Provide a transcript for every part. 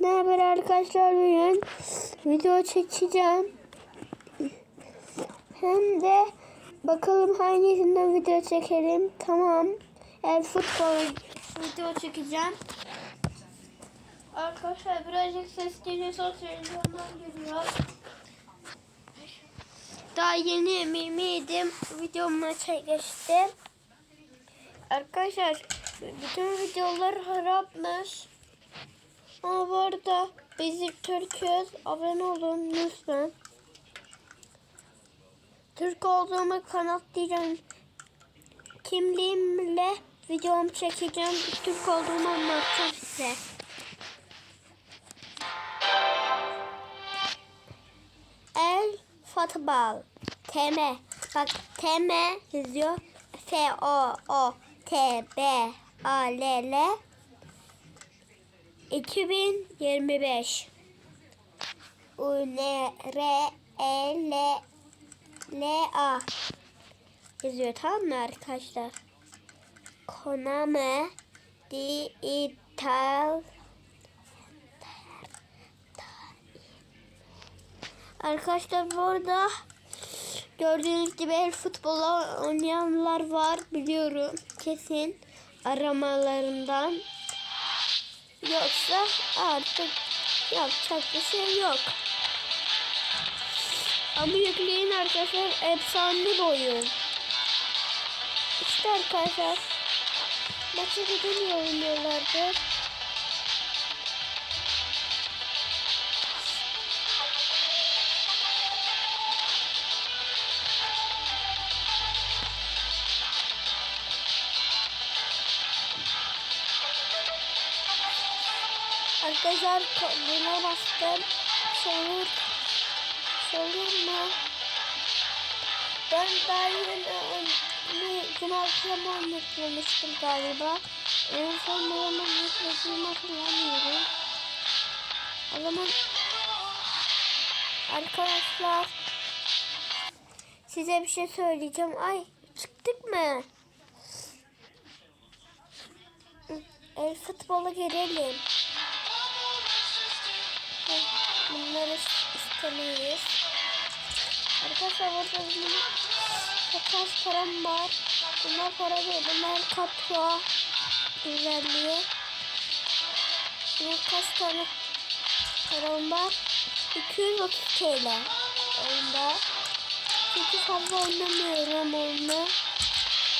Ne haber arkadaşlar bugün video çekeceğim. Hem de bakalım hangisinden video çekelim. Tamam. El futbol video çekeceğim. Arkadaşlar birazcık ses geliyorsa televizyondan geliyor. Daha yeni yemeğimi yedim. Videom maça geçti. Arkadaşlar bütün videolar harapmış. Ama bu arada biz Türk'üz. Abone olun lütfen. Türk olduğumu kanıtlayacağım. Kimliğimle videomu çekeceğim. Türk olduğumu anlatacağım size. El futbol. TM. Bak TM yazıyor. F O O T B A L L 2025 U N R E L L A yazıyor tamam mı arkadaşlar? Konami Digital Arkadaşlar burada gördüğünüz gibi el futbola oynayanlar var biliyorum kesin aramalarından. Yoksa artık yapacak bir şey yok. Ama yükleyin arkadaşlar efsane bir oyun. İşte arkadaşlar maçı gidin oynuyorlardı. Arkadaşlar buna bastım. Soğur. Soğur mu? Ben daha yeni gün akşamı anlatmıştım galiba. En son ne zaman anlatmadığımı hatırlamıyorum. O zaman arkadaşlar size bir şey söyleyeceğim. Ay çıktık mı? El futbola girelim. Bunları istemeyiz. Arkadaşlar burada benim çok az param var. Bunlar para değil. Bunlar kapya güzelliği. Benim kaç tane param var? 230 TL. Onda. Çünkü fazla oynamıyorum onunla.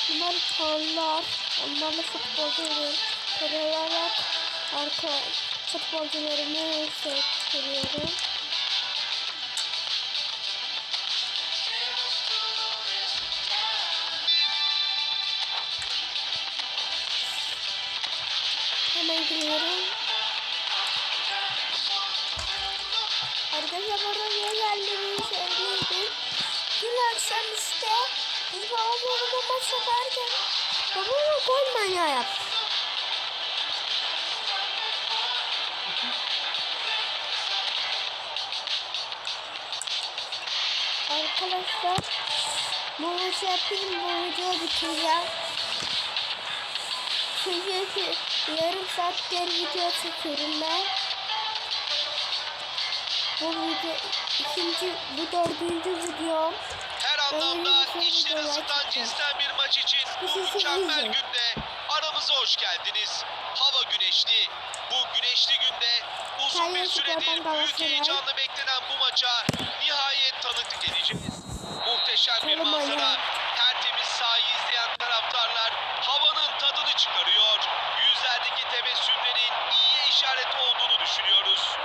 Bunlar paralar. Onlarla futbolcu oluyorum. Paralar arka futbolcularımı seviyorum. Akşam işte biz babamla maç yaparken babama gol manyağı yaptı. Arkadaşlar bu maçı yapayım bu videoyu bitireceğim. Çünkü yarım saattir video çekiyorum ben. Bu video ikinci bu dördüncü videom. Videolar ısıtan çıktı. cinsten bir maç için bu mükemmel günde aramıza hoş geldiniz. Hava güneşli. Bu güneşli günde uzun bir süredir büyük heyecanla beklenen bu maça nihayet tanıklık edeceğiz. Muhteşem bir manzara. Tertemiz sahayı izleyen taraftarlar havanın tadını çıkarıyor. Yüzlerdeki tebessümlerin iyiye işaret olduğunu düşünüyoruz.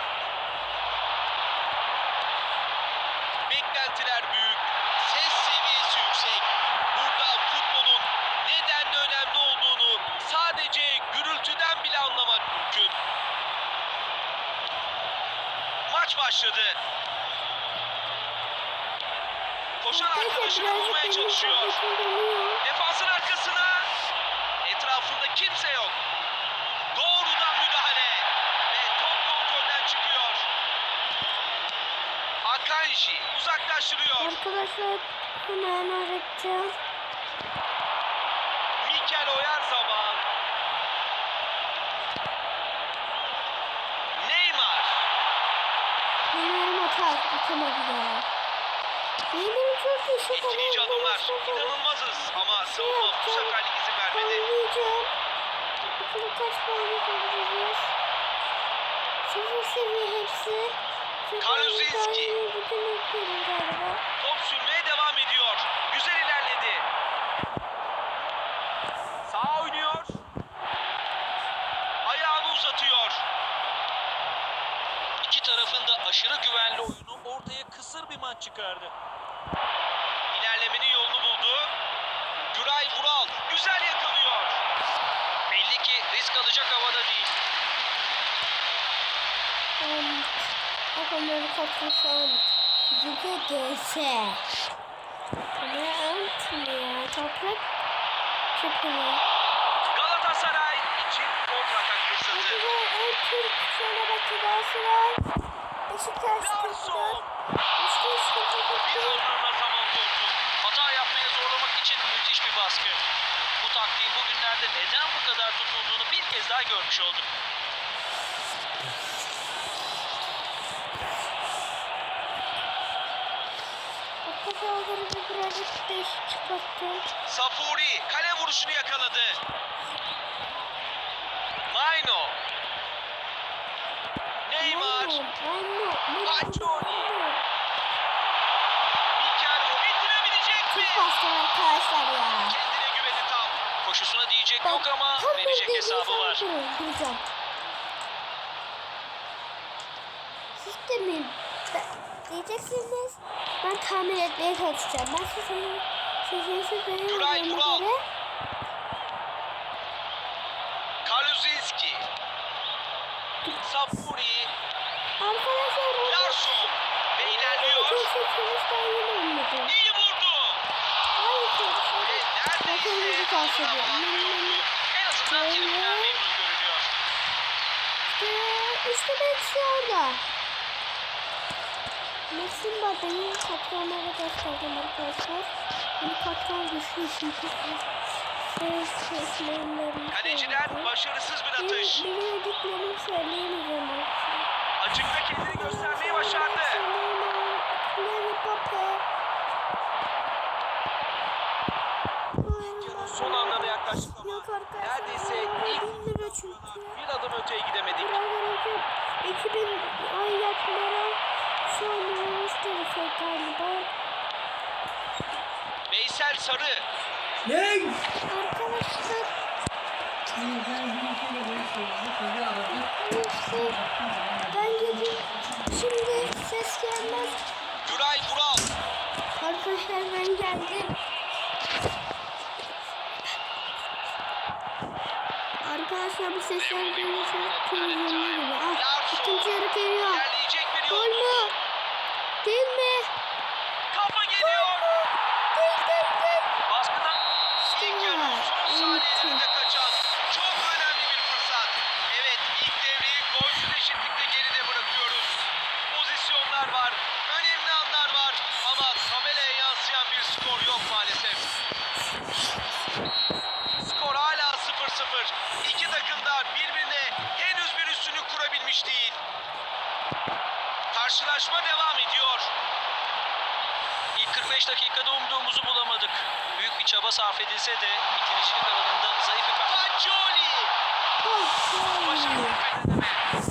Defansın arkasına. Etrafında kimse yok. Doğrudan müdahale. Ve top kontrolden çıkıyor. Akanji uzaklaştırıyor. Arkadaşlar bunu hemen öğreteceğim. Mikel Oyar zaman. Neymar. Neymar'ın atar atamadı ya. Yemin çok iyi şut Etkileyici alıyorum. adımlar. Mustafa. İnanılmazız ama savunma bu seferlik izin vermedi. Anlayacağım. Bakalım kaç puan yapabiliriz. Sıfır seviye hepsi. Çünkü Kaluzinski. ben Bugün yapıyorum galiba. Top İki tarafın da aşırı güvenli oyunu ortaya kısır bir maç çıkardı. İlerlemenin yolunu buldu. Güray Vural güzel yakalıyor. Belli ki risk alacak havada değil. Um, Bakalım kapışan. Yüce GS. Ama antmıyor. Toprak çok iyi. Galatasaray için kontratak fırsatı. Hadi en Türk şöyle Galatasaray. Beşiktaş Larson. Beşiktaş Bir Beşiktaş doldu. Hata yapmaya zorlamak için müthiş bir baskı. Bu taktiğin bugünlerde neden bu kadar tutulduğunu bir kez daha görmüş olduk. Safuri kale vuruşunu yakaladı. Maino. Neymar. Anne. Pacioli. Mikael bitirebilecek mi? Çok bastı arkadaşlar ya. Kendine güveni tam. Koşusuna diyecek yok ama verecek hesabı var. duracağım. Siz de mi? Diyeceksiniz. Ben tahmin etmeye çalışacağım. Ben sizin veriyorum Vural. göre. Kaluzinski. Safuri. Arkadaşlar o- Larson. Ve ilerliyor. Çok seçilmiş ben yine olmadım. İyi vurdu. Hayır Ve çalışıyor. Bakın En azından memnun görünüyor. İşte, işte orada. Messi'nin var benim patronlara gösterdim arkadaşlar. Benim patron güçlü çünkü Kaleciden başarısız bir atış. Benim bildiklerimi söyleyemeyeceğim. Açıkta kendini göstermeyi başardı. Kylian Mbappe. Videonun son anlarına yaklaştık ama Yok arkadaşlar. Neredeyse ilk bir adım öteye gidemedik. Birader 2000 ay yapmadan şu an üniversitede galiba. Veysel Sarı. Ne? Arkadaşlar ben gidip şimdi ses gelmez. Güray Vural. Arkadaşlar ben geldim. Arkadaşlar bu sesler gelirse televizyonda gibi. Ah ikinci yarı geliyor. İlerleyecek bir Gol yol mü? buldu. Değil mi? Kafa geliyor. Değil değil değil. Baskıdan ilk yarının son saniyelerinde Evet. kaçan çok önemli bir fırsat. Evet ilk devreyi golsüz eşitlikte geride bırakıyoruz. Pozisyonlar var, önemli anlar var ama tabelaya yansıyan bir skor yok maalesef. Skor hala 0-0. İki takım da birbirine henüz bir üstünlük kurabilmiş değil. Karşılaşma devam ediyor. İlk 45 dakikada umduğumuzu bulamadık. Büyük bir çaba sarf edilse de bitiricilik alanında zayıf bir Fagioli! Bir deneme.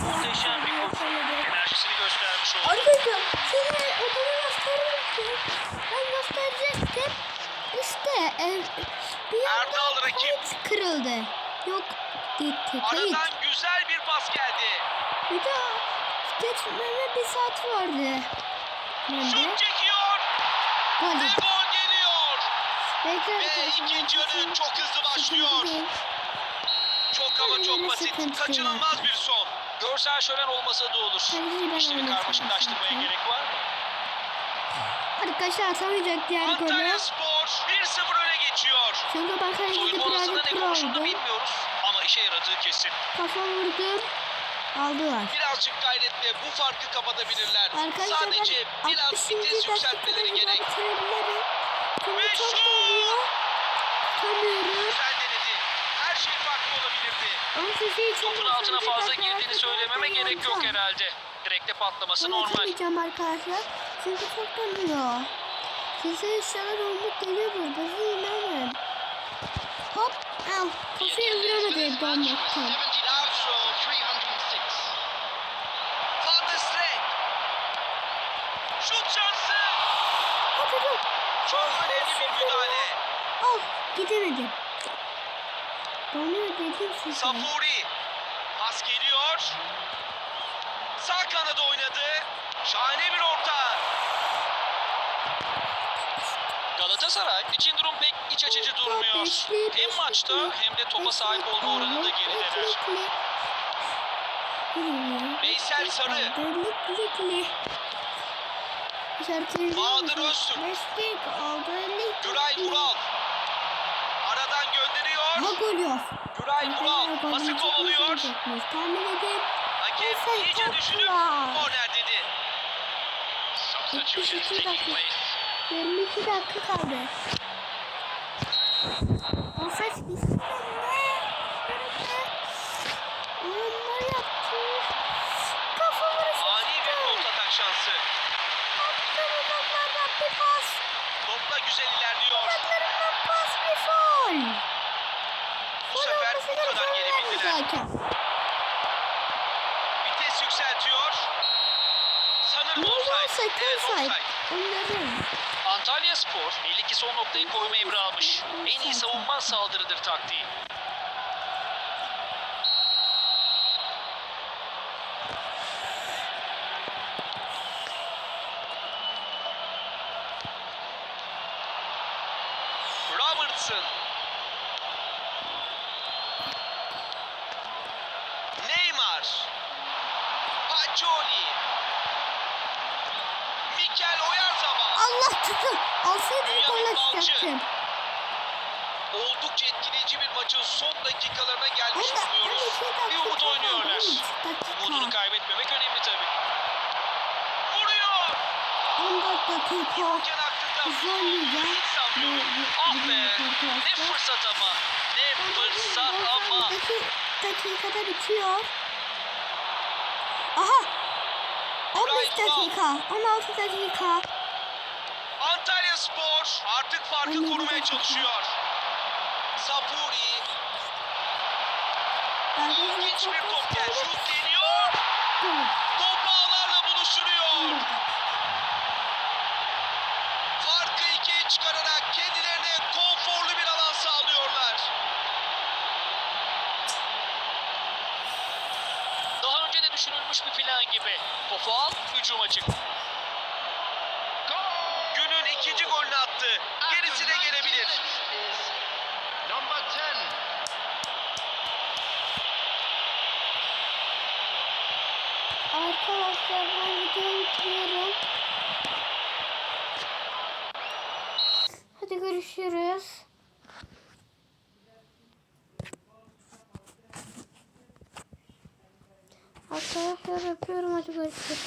muhteşem bir koşu. Enerjisini göstermiş oldu. Arkadaşlar şimdi odamı gösteririm ki ben gösterecektim. İşte e, bir Erdal rakip. kırıldı. Yok gitti. Aradan güzel bir pas geldi. Bir de geçmeme bir saat vardı. Şut çekiyor Gol. ve gol. Bekle Ve ikinci yarı çok hızlı başlıyor. Çok ama çok basit. Kaçınılmaz bir son. Görsel şölen olmasa da olur. İşte bir karmaşıklaştırmaya gerek var mı? Arkadaşlar atamayacak diğer golü. Antalya Spor 1-0 öne geçiyor. Çünkü Soyunma odasında birazcık pro oldu. bilmiyoruz ama işe yaradığı kesin. Kafa vurdum. Aldılar. Birazcık gayretle bu farkı kapatabilirler. Arkadaşlar Sadece biraz 60. vites yükseltmeleri gerek. bitirebilirim. Çok şut! oluyor. Tutamıyorum. Her şey farklı olabilirdi. Ama sizi için Topun altına 90. fazla girdiğini söylememe gerek yok herhalde. Direkt tekte patlaması Bunu normal. atamayacağım arkadaşlar. Çünkü çok dönüyor. Size eşyalar olmak geliyor burada. Size inanın. Hop. Al. Kafayı vuramadı donmaktan. Çok önemli bir müdahale. Al. Gidemedim. Donuyor dedim size. Safuri. Pas geliyor. Sağ kanada oynadı. Şahane bir orta. Galatasaray için durum pek iç açıcı durmuyor. Hem maçta hem de topa sahip olma oranında gerideler. Veysel Sarı. Bahadır Öztürk. Destek aldı. Güray Vural. Aradan gönderiyor. Ha yok. Güray Vural pası kovalıyor. Tahmin edin. Hakem iyice düşünüp korner dedi. 72 dakika. 22 dakika kaldı. O saç bir Onlar yaptı. Kafa vuruşu Ani bir kontratak şansı. Attı uzaklardan bir pas. Topla güzel ilerliyor. Uzaklarından pas bir sol. Bu sefer bu kadar gelebildiler. Zaten. Vites yükseltiyor. Sanırım offside. offside. Onların. Antalya Spor belli ki son noktayı koyma emri almış. En iyi savunma saldırıdır taktiği. Robertson. Neymar. Pacioli. Mikel Oyarzabal. Allah tuttu. Alsaydı Dünyanın gol atacaktım. Oldukça etkileyici bir maçın son dakikalarına gelmiş Onda- bulunuyoruz. Bir umut oynuyorlar. Umudunu kaybetmemek önemli tabii. Vuruyor. 14 dakika. Hakem aklında Zorlayacağım. Ah be! Ne fırsat ama. Ne fırsat ama. dakikada bitiyor. Aha. 15 Güray Vural. dakika. 16 dakika. Farkı korumaya çalışıyor. Safuri ilginç bir topken şut deniyor. Top ağlarla buluşturuyor. Farkı ikiye çıkararak kendilerine konforlu bir alan sağlıyorlar. Daha önce de düşünülmüş bir plan gibi. Topu al, hücuma çık. Arkadaşlar ben videoyu bitiriyorum. Hadi görüşürüz. Arkadaşlar öpüyorum hadi görüşürüz.